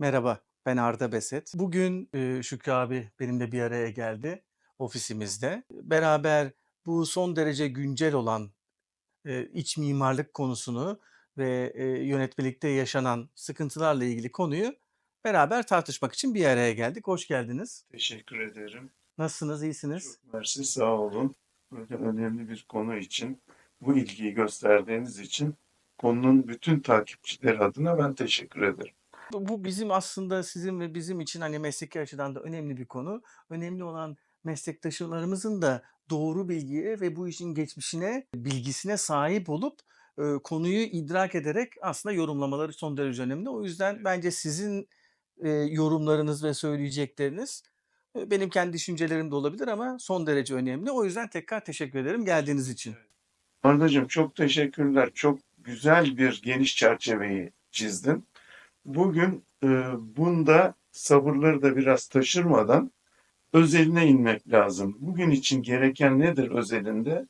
Merhaba, ben Arda Beset. Bugün e, Şükrü abi benimle bir araya geldi ofisimizde. Beraber bu son derece güncel olan e, iç mimarlık konusunu ve e, yönetmelikte yaşanan sıkıntılarla ilgili konuyu beraber tartışmak için bir araya geldik. Hoş geldiniz. Teşekkür ederim. Nasılsınız, iyisiniz? Çok mersi sağ olun. Böyle önemli bir konu için, bu ilgiyi gösterdiğiniz için konunun bütün takipçileri adına ben teşekkür ederim. Bu bizim aslında sizin ve bizim için hani mesleki açıdan da önemli bir konu. Önemli olan meslektaşlarımızın da doğru bilgiye ve bu işin geçmişine, bilgisine sahip olup e, konuyu idrak ederek aslında yorumlamaları son derece önemli. O yüzden bence sizin e, yorumlarınız ve söyleyecekleriniz e, benim kendi düşüncelerim de olabilir ama son derece önemli. O yüzden tekrar teşekkür ederim geldiğiniz için. Ardacığım çok teşekkürler. Çok güzel bir geniş çerçeveyi çizdin. Bugün e, bunda sabırları da biraz taşırmadan özeline inmek lazım. Bugün için gereken nedir özelinde?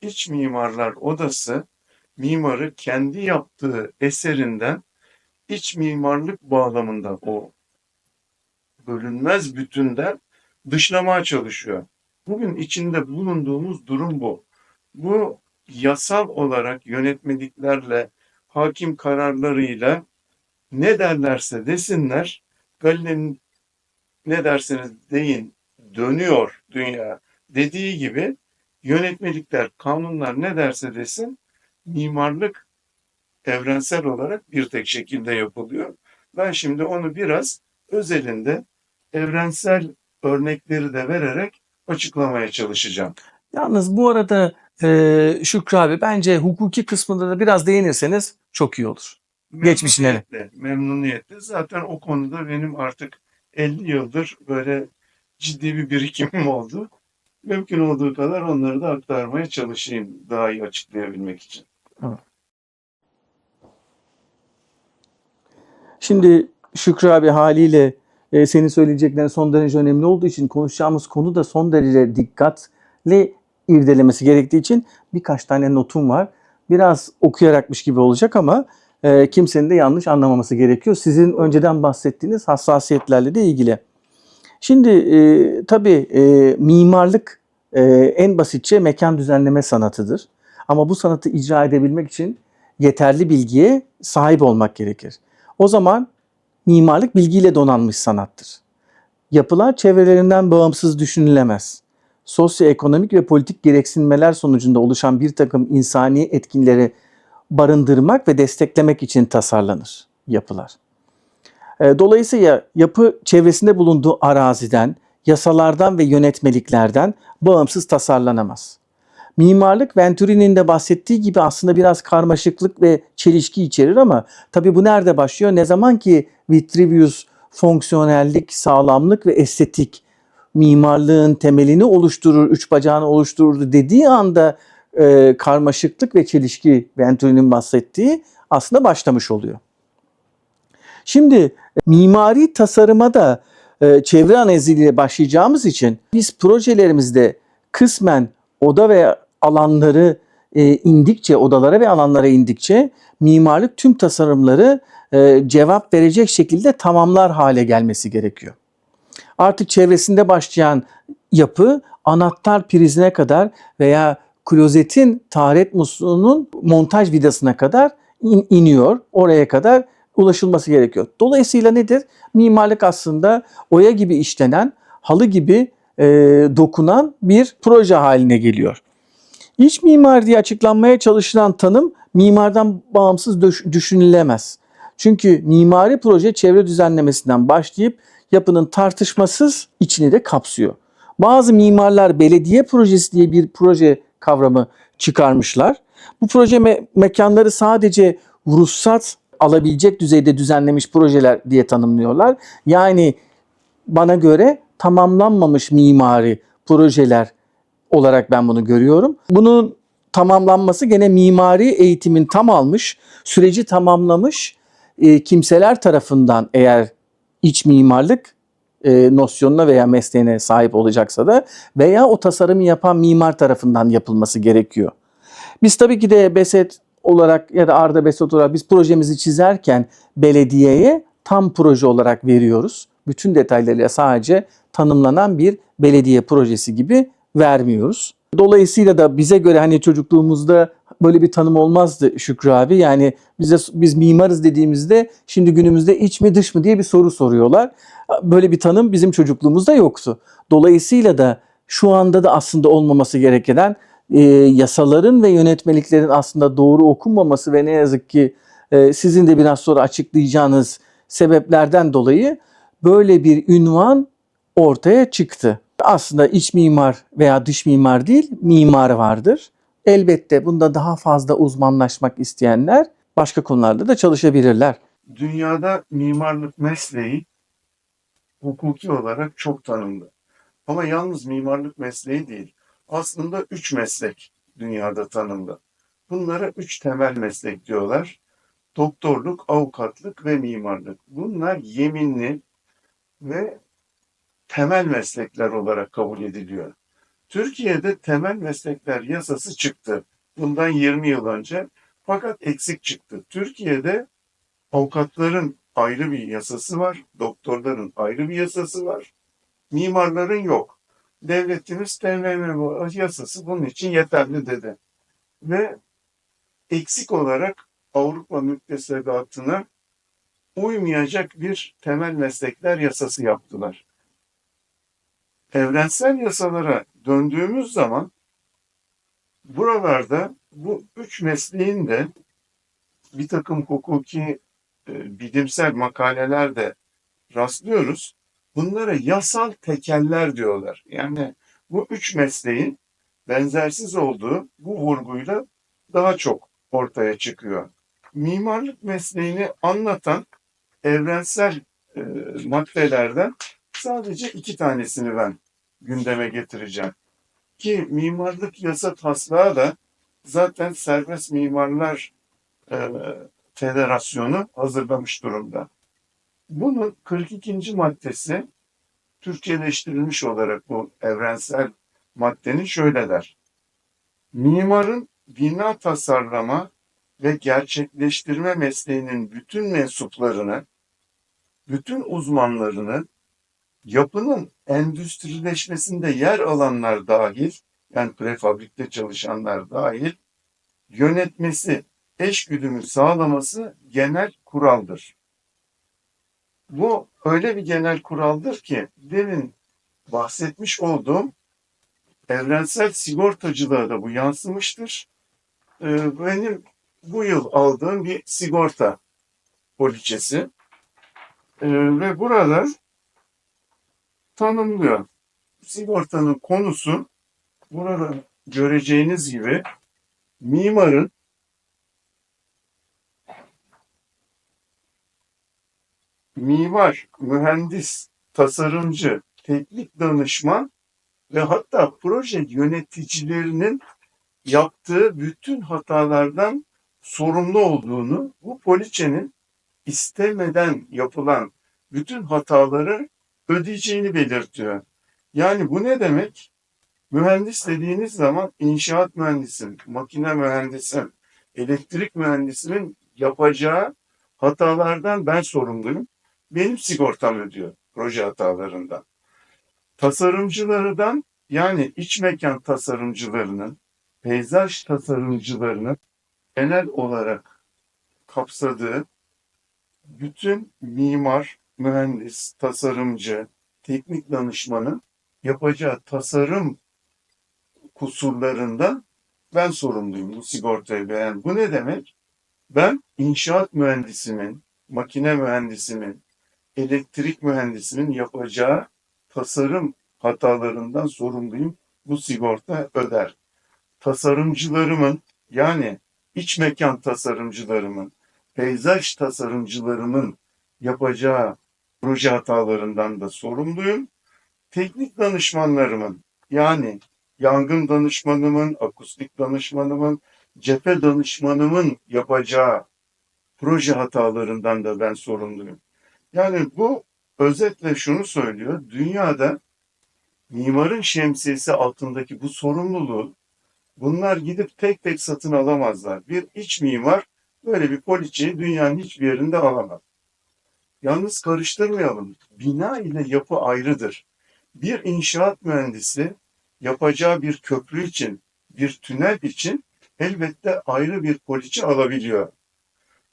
İç Mimarlar Odası mimarı kendi yaptığı eserinden iç mimarlık bağlamında o bölünmez bütünden dışlamaya çalışıyor. Bugün içinde bulunduğumuz durum bu. Bu yasal olarak yönetmeliklerle, hakim kararlarıyla ne derlerse desinler, Galile'nin ne derseniz deyin dönüyor dünya dediği gibi yönetmelikler, kanunlar ne derse desin mimarlık evrensel olarak bir tek şekilde yapılıyor. Ben şimdi onu biraz özelinde evrensel örnekleri de vererek açıklamaya çalışacağım. Yalnız bu arada e, Şükrü abi bence hukuki kısmında da biraz değinirseniz çok iyi olur. Geçmişine. Memnuniyetle. Zaten o konuda benim artık 50 yıldır böyle ciddi bir birikimim oldu. Mümkün olduğu kadar onları da aktarmaya çalışayım daha iyi açıklayabilmek için. Şimdi Şükrü abi haliyle e, senin söyleyeceklerin son derece önemli olduğu için konuşacağımız konu da son derece dikkatle irdelemesi gerektiği için birkaç tane notum var. Biraz okuyarakmış gibi olacak ama e, kimsenin de yanlış anlamaması gerekiyor. Sizin önceden bahsettiğiniz hassasiyetlerle de ilgili. Şimdi e, tabii e, mimarlık e, en basitçe mekan düzenleme sanatıdır. Ama bu sanatı icra edebilmek için yeterli bilgiye sahip olmak gerekir. O zaman mimarlık bilgiyle donanmış sanattır. Yapılar çevrelerinden bağımsız düşünülemez. Sosyoekonomik ve politik gereksinmeler sonucunda oluşan bir takım insani etkinleri barındırmak ve desteklemek için tasarlanır yapılar. E, Dolayısıyla yapı çevresinde bulunduğu araziden, yasalardan ve yönetmeliklerden bağımsız tasarlanamaz. Mimarlık Venturi'nin de bahsettiği gibi aslında biraz karmaşıklık ve çelişki içerir ama tabii bu nerede başlıyor? Ne zaman ki Vitruvius fonksiyonellik, sağlamlık ve estetik mimarlığın temelini oluşturur, üç bacağını oluştururdu dediği anda e, karmaşıklık ve çelişki Venturi'nin bahsettiği aslında başlamış oluyor. Şimdi mimari tasarıma da e, çevre analiziyle başlayacağımız için biz projelerimizde kısmen oda ve alanları e, indikçe, odalara ve alanlara indikçe mimarlık tüm tasarımları e, cevap verecek şekilde tamamlar hale gelmesi gerekiyor. Artık çevresinde başlayan yapı anahtar prizine kadar veya klozetin taharet musluğunun montaj vidasına kadar in- iniyor. Oraya kadar ulaşılması gerekiyor. Dolayısıyla nedir? Mimarlık aslında oya gibi işlenen, halı gibi e, dokunan bir proje haline geliyor. İç mimar diye açıklanmaya çalışılan tanım mimardan bağımsız düş- düşünülemez. Çünkü mimari proje çevre düzenlemesinden başlayıp yapının tartışmasız içini de kapsıyor. Bazı mimarlar belediye projesi diye bir proje kavramı çıkarmışlar. Bu proje me- mekanları sadece ruhsat alabilecek düzeyde düzenlemiş projeler diye tanımlıyorlar. Yani bana göre tamamlanmamış mimari projeler olarak ben bunu görüyorum. Bunun tamamlanması gene mimari eğitimin tam almış, süreci tamamlamış e, kimseler tarafından eğer iç mimarlık e, nosyonuna veya mesleğine sahip olacaksa da veya o tasarımı yapan mimar tarafından yapılması gerekiyor. Biz tabii ki de Beset olarak ya da Arda Beset olarak biz projemizi çizerken belediyeye tam proje olarak veriyoruz. Bütün detaylarıyla sadece tanımlanan bir belediye projesi gibi vermiyoruz. Dolayısıyla da bize göre hani çocukluğumuzda böyle bir tanım olmazdı Şükrü abi. Yani bize biz mimarız dediğimizde şimdi günümüzde iç mi dış mı diye bir soru soruyorlar. Böyle bir tanım bizim çocukluğumuzda yoktu. Dolayısıyla da şu anda da aslında olmaması gereken e, yasaların ve yönetmeliklerin aslında doğru okunmaması ve ne yazık ki e, sizin de biraz sonra açıklayacağınız sebeplerden dolayı böyle bir ünvan ortaya çıktı. Aslında iç mimar veya dış mimar değil, mimar vardır. Elbette bunda daha fazla uzmanlaşmak isteyenler başka konularda da çalışabilirler. Dünyada mimarlık mesleği hukuki olarak çok tanımlı. Ama yalnız mimarlık mesleği değil. Aslında üç meslek dünyada tanımlı. Bunlara üç temel meslek diyorlar. Doktorluk, avukatlık ve mimarlık. Bunlar yeminli ve temel meslekler olarak kabul ediliyor. Türkiye'de temel meslekler yasası çıktı. Bundan 20 yıl önce. Fakat eksik çıktı. Türkiye'de avukatların ayrı bir yasası var, doktorların ayrı bir yasası var, mimarların yok. Devletimiz TMM yasası bunun için yeterli dedi. Ve eksik olarak Avrupa müktesebatına uymayacak bir temel meslekler yasası yaptılar. Evrensel yasalara döndüğümüz zaman buralarda bu üç mesleğin de bir takım hukuki e, bilimsel makalelerde rastlıyoruz. Bunlara yasal tekeller diyorlar. Yani bu üç mesleğin benzersiz olduğu bu vurguyla daha çok ortaya çıkıyor. Mimarlık mesleğini anlatan evrensel e, maddelerden sadece iki tanesini ben gündeme getireceğim. Ki mimarlık yasa taslağı da zaten serbest mimarlar e, Federasyonu hazırlamış durumda. Bunun 42. maddesi Türkçeleştirilmiş olarak bu evrensel maddenin şöyle der. Mimarın bina tasarlama ve gerçekleştirme mesleğinin bütün mensuplarını, bütün uzmanlarını, yapının endüstrileşmesinde yer alanlar dahil, yani prefabrikte çalışanlar dahil, yönetmesi eşgüdümü sağlaması genel kuraldır. Bu öyle bir genel kuraldır ki demin bahsetmiş olduğum evrensel sigortacılığa da bu yansımıştır. Ee, Benim bu yıl aldığım bir sigorta poliçesi Ee, ve burada tanımlıyor. Sigortanın konusu burada göreceğiniz gibi mimarın mimar, mühendis, tasarımcı, teknik danışman ve hatta proje yöneticilerinin yaptığı bütün hatalardan sorumlu olduğunu, bu poliçenin istemeden yapılan bütün hataları ödeyeceğini belirtiyor. Yani bu ne demek? Mühendis dediğiniz zaman inşaat mühendisim, makine mühendisim, elektrik mühendisinin yapacağı hatalardan ben sorumluyum. Benim sigortam ödüyor proje hatalarından. Tasarımcılardan yani iç mekan tasarımcılarının, peyzaj tasarımcılarının genel olarak kapsadığı bütün mimar, mühendis, tasarımcı, teknik danışmanın yapacağı tasarım kusurlarından ben sorumluyum bu sigortayı beğen. Bu ne demek? Ben inşaat mühendisinin, makine mühendisinin, elektrik mühendisinin yapacağı tasarım hatalarından sorumluyum. Bu sigorta öder. Tasarımcılarımın yani iç mekan tasarımcılarımın, peyzaj tasarımcılarımın yapacağı proje hatalarından da sorumluyum. Teknik danışmanlarımın yani yangın danışmanımın, akustik danışmanımın, cephe danışmanımın yapacağı proje hatalarından da ben sorumluyum. Yani bu özetle şunu söylüyor. Dünyada mimarın şemsiyesi altındaki bu sorumluluğu bunlar gidip tek tek satın alamazlar. Bir iç mimar böyle bir poliçeyi dünyanın hiçbir yerinde alamaz. Yalnız karıştırmayalım. Bina ile yapı ayrıdır. Bir inşaat mühendisi yapacağı bir köprü için, bir tünel için elbette ayrı bir poliçe alabiliyor.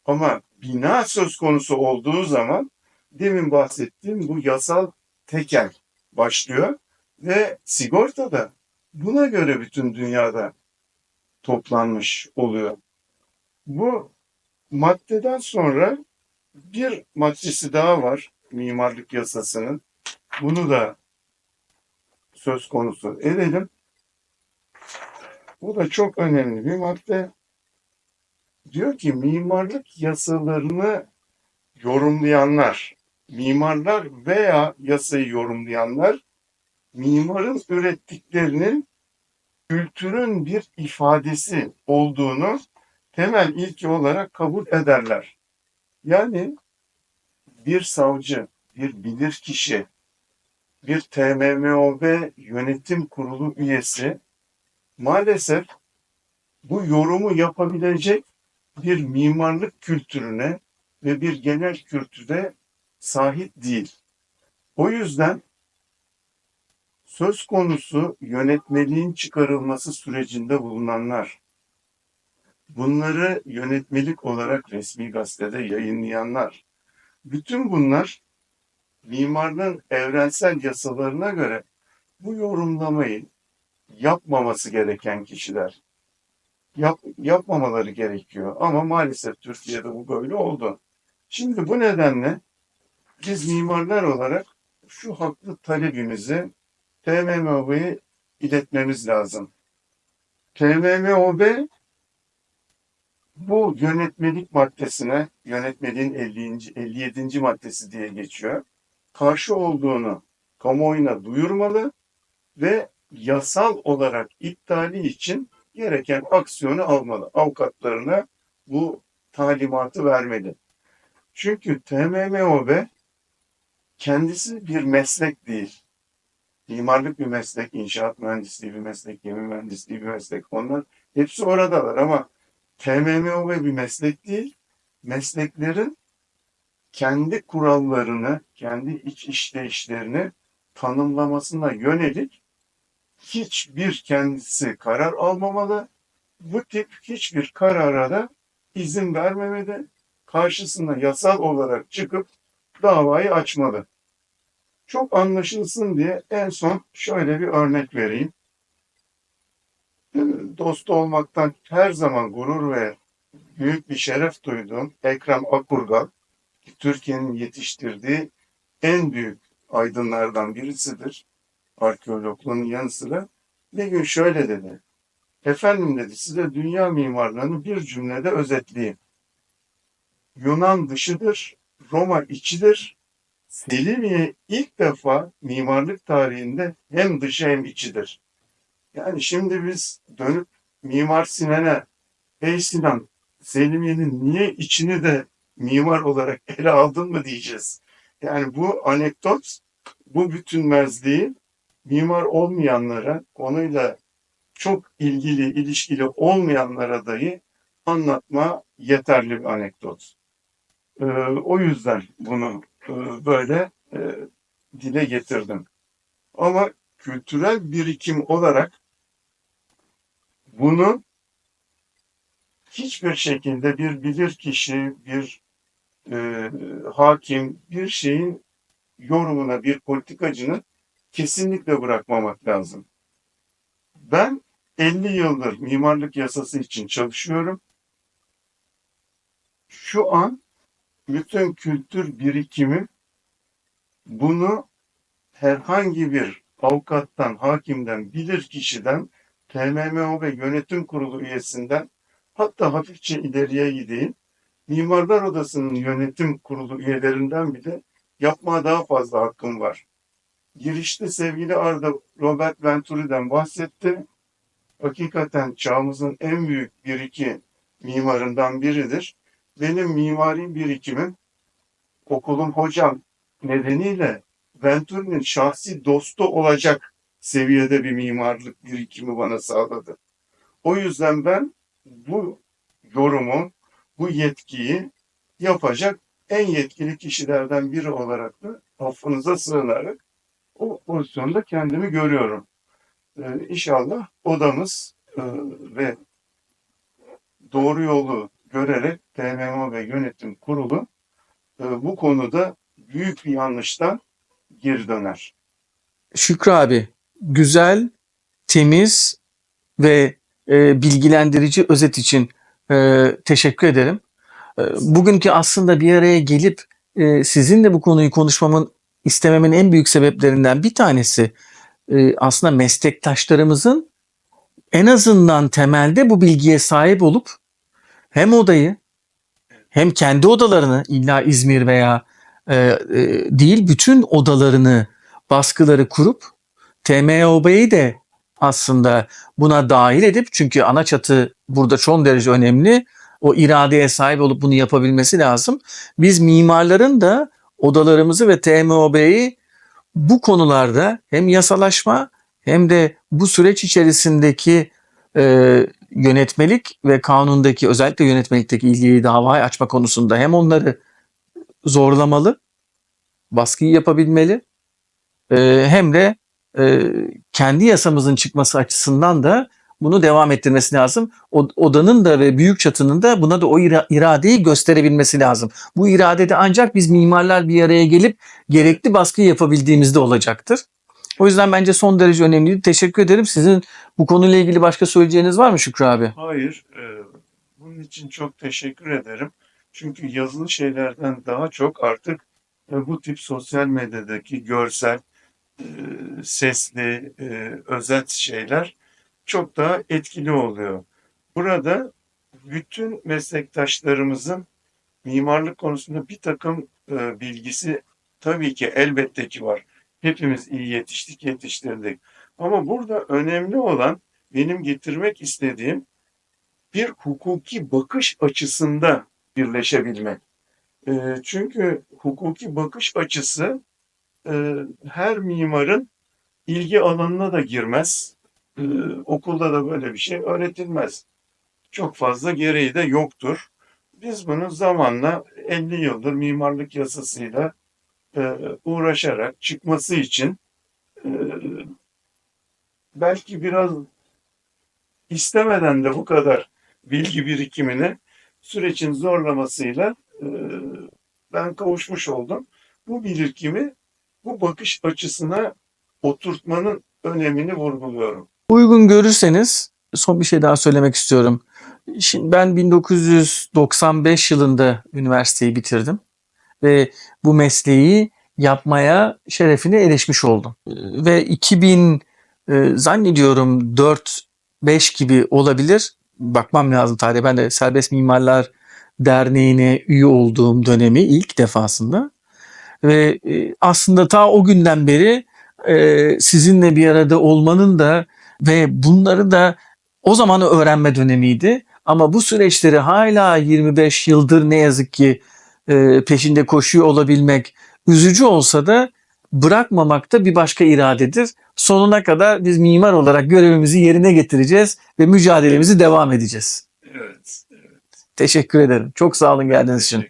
Ama bina söz konusu olduğu zaman demin bahsettiğim bu yasal tekel başlıyor ve sigorta da buna göre bütün dünyada toplanmış oluyor. Bu maddeden sonra bir maddesi daha var mimarlık yasasının. Bunu da söz konusu edelim. Bu da çok önemli bir madde. Diyor ki mimarlık yasalarını yorumlayanlar, mimarlar veya yasayı yorumlayanlar mimarın ürettiklerinin kültürün bir ifadesi olduğunu temel ilke olarak kabul ederler. Yani bir savcı, bir bilirkişi, bir TMMOB yönetim kurulu üyesi maalesef bu yorumu yapabilecek bir mimarlık kültürüne ve bir genel kültüre sahip değil. O yüzden söz konusu yönetmeliğin çıkarılması sürecinde bulunanlar, bunları yönetmelik olarak resmi gazetede yayınlayanlar, bütün bunlar mimarlığın evrensel yasalarına göre bu yorumlamayı yapmaması gereken kişiler. Yap, yapmamaları gerekiyor. Ama maalesef Türkiye'de bu böyle oldu. Şimdi bu nedenle biz mimarlar olarak şu haklı talebimizi TMMOB'ye iletmemiz lazım. TMMOB bu yönetmelik maddesine, yönetmeliğin 50. 57. maddesi diye geçiyor. Karşı olduğunu kamuoyuna duyurmalı ve yasal olarak iptali için gereken aksiyonu almalı. Avukatlarına bu talimatı vermeli. Çünkü TMMOB kendisi bir meslek değil. Mimarlık bir meslek, inşaat mühendisliği bir meslek, gemi mühendisliği bir meslek. Onlar hepsi oradalar ama TMMOB bir meslek değil. Mesleklerin kendi kurallarını, kendi iç işleyişlerini tanımlamasına yönelik hiçbir kendisi karar almamalı. Bu tip hiçbir karara da izin vermemeli. Karşısına yasal olarak çıkıp davayı açmalı. Çok anlaşılsın diye en son şöyle bir örnek vereyim. Dostu olmaktan her zaman gurur ve büyük bir şeref duyduğum Ekrem Akurgal, Türkiye'nin yetiştirdiği en büyük aydınlardan birisidir. Arkeologluğun yanı sıra. Bir gün şöyle dedi. Efendim dedi size dünya mimarlığını bir cümlede özetleyeyim. Yunan dışıdır, Roma içidir. Selimiye ilk defa mimarlık tarihinde hem dışı hem içidir. Yani şimdi biz dönüp Mimar Sinan'a Ey Sinan Selimiye'nin niye içini de mimar olarak ele aldın mı diyeceğiz. Yani bu anekdot bu bütünmezliği mimar olmayanlara, konuyla çok ilgili, ilişkili olmayanlara dahi anlatma yeterli bir anekdot. Ee, o yüzden bunu e, böyle e, dile getirdim. Ama kültürel birikim olarak bunu hiçbir şekilde bir bilirkişi, bir e, hakim, bir şeyin yorumuna, bir politikacının kesinlikle bırakmamak lazım. Ben 50 yıldır mimarlık yasası için çalışıyorum. Şu an bütün kültür birikimim bunu herhangi bir avukattan, hakimden, bilir kişiden, TMMO ve yönetim kurulu üyesinden hatta hafifçe ileriye gideyim. Mimarlar Odası'nın yönetim kurulu üyelerinden bile yapmaya daha fazla hakkım var. Girişte sevgili Arda Robert Venturi'den bahsetti. Hakikaten çağımızın en büyük bir iki mimarından biridir. Benim mimari birikimim okulun hocam nedeniyle Venturi'nin şahsi dostu olacak seviyede bir mimarlık birikimi bana sağladı. O yüzden ben bu yorumu, bu yetkiyi yapacak en yetkili kişilerden biri olarak da affınıza sığınarak o pozisyonda kendimi görüyorum. Ee, inşallah odamız e, ve doğru yolu görerek TMO ve yönetim kurulu e, bu konuda büyük bir yanlıştan geri döner. Şükrü abi güzel, temiz ve e, bilgilendirici özet için e, teşekkür ederim. E, bugünkü aslında bir araya gelip e, sizinle bu konuyu konuşmamın istememin en büyük sebeplerinden bir tanesi e, aslında meslektaşlarımızın en azından temelde bu bilgiye sahip olup hem odayı hem kendi odalarını illa İzmir veya e, e, değil bütün odalarını baskıları kurup TMOB'yi de aslında buna dahil edip çünkü ana çatı burada çok derece önemli. O iradeye sahip olup bunu yapabilmesi lazım. Biz mimarların da odalarımızı ve TMOB'yi bu konularda hem yasalaşma hem de bu süreç içerisindeki e, yönetmelik ve kanundaki özellikle yönetmelikteki ilgili davayı açma konusunda hem onları zorlamalı, baskıyı yapabilmeli e, hem de e, kendi yasamızın çıkması açısından da bunu devam ettirmesi lazım. Odanın da ve büyük çatının da buna da o ira- iradeyi gösterebilmesi lazım. Bu irade de ancak biz mimarlar bir araya gelip gerekli baskıyı yapabildiğimizde olacaktır. O yüzden bence son derece önemli. Teşekkür ederim. Sizin bu konuyla ilgili başka söyleyeceğiniz var mı Şükrü abi? Hayır, e, bunun için çok teşekkür ederim. Çünkü yazılı şeylerden daha çok artık e, bu tip sosyal medyadaki görsel, sesli, e, özet şeyler çok daha etkili oluyor. Burada bütün meslektaşlarımızın mimarlık konusunda bir takım e, bilgisi tabii ki elbette ki var. Hepimiz iyi yetiştik, yetiştirdik. Ama burada önemli olan benim getirmek istediğim bir hukuki bakış açısında birleşebilmek. E, çünkü hukuki bakış açısı e, her mimarın ilgi alanına da girmez. E, okulda da böyle bir şey öğretilmez. Çok fazla gereği de yoktur. Biz bunu zamanla 50 yıldır mimarlık yasasıyla e, uğraşarak çıkması için e, belki biraz istemeden de bu kadar bilgi birikimine sürecin zorlamasıyla e, ben kavuşmuş oldum. Bu birikimi bu bakış açısına oturtmanın önemini vurguluyorum. Uygun görürseniz son bir şey daha söylemek istiyorum. Şimdi ben 1995 yılında üniversiteyi bitirdim ve bu mesleği yapmaya şerefine erişmiş oldum. Ve 2000 e, zannediyorum 4-5 gibi olabilir. Bakmam lazım tarihe. Ben de Serbest Mimarlar Derneği'ne üye olduğum dönemi ilk defasında. Ve e, aslında ta o günden beri e, sizinle bir arada olmanın da ve bunları da o zaman öğrenme dönemiydi. Ama bu süreçleri hala 25 yıldır ne yazık ki e, peşinde koşuyor olabilmek üzücü olsa da bırakmamak da bir başka iradedir. Sonuna kadar biz mimar olarak görevimizi yerine getireceğiz ve mücadelemizi devam edeceğiz. Evet. evet. Teşekkür ederim. Çok sağ olun geldiğiniz için.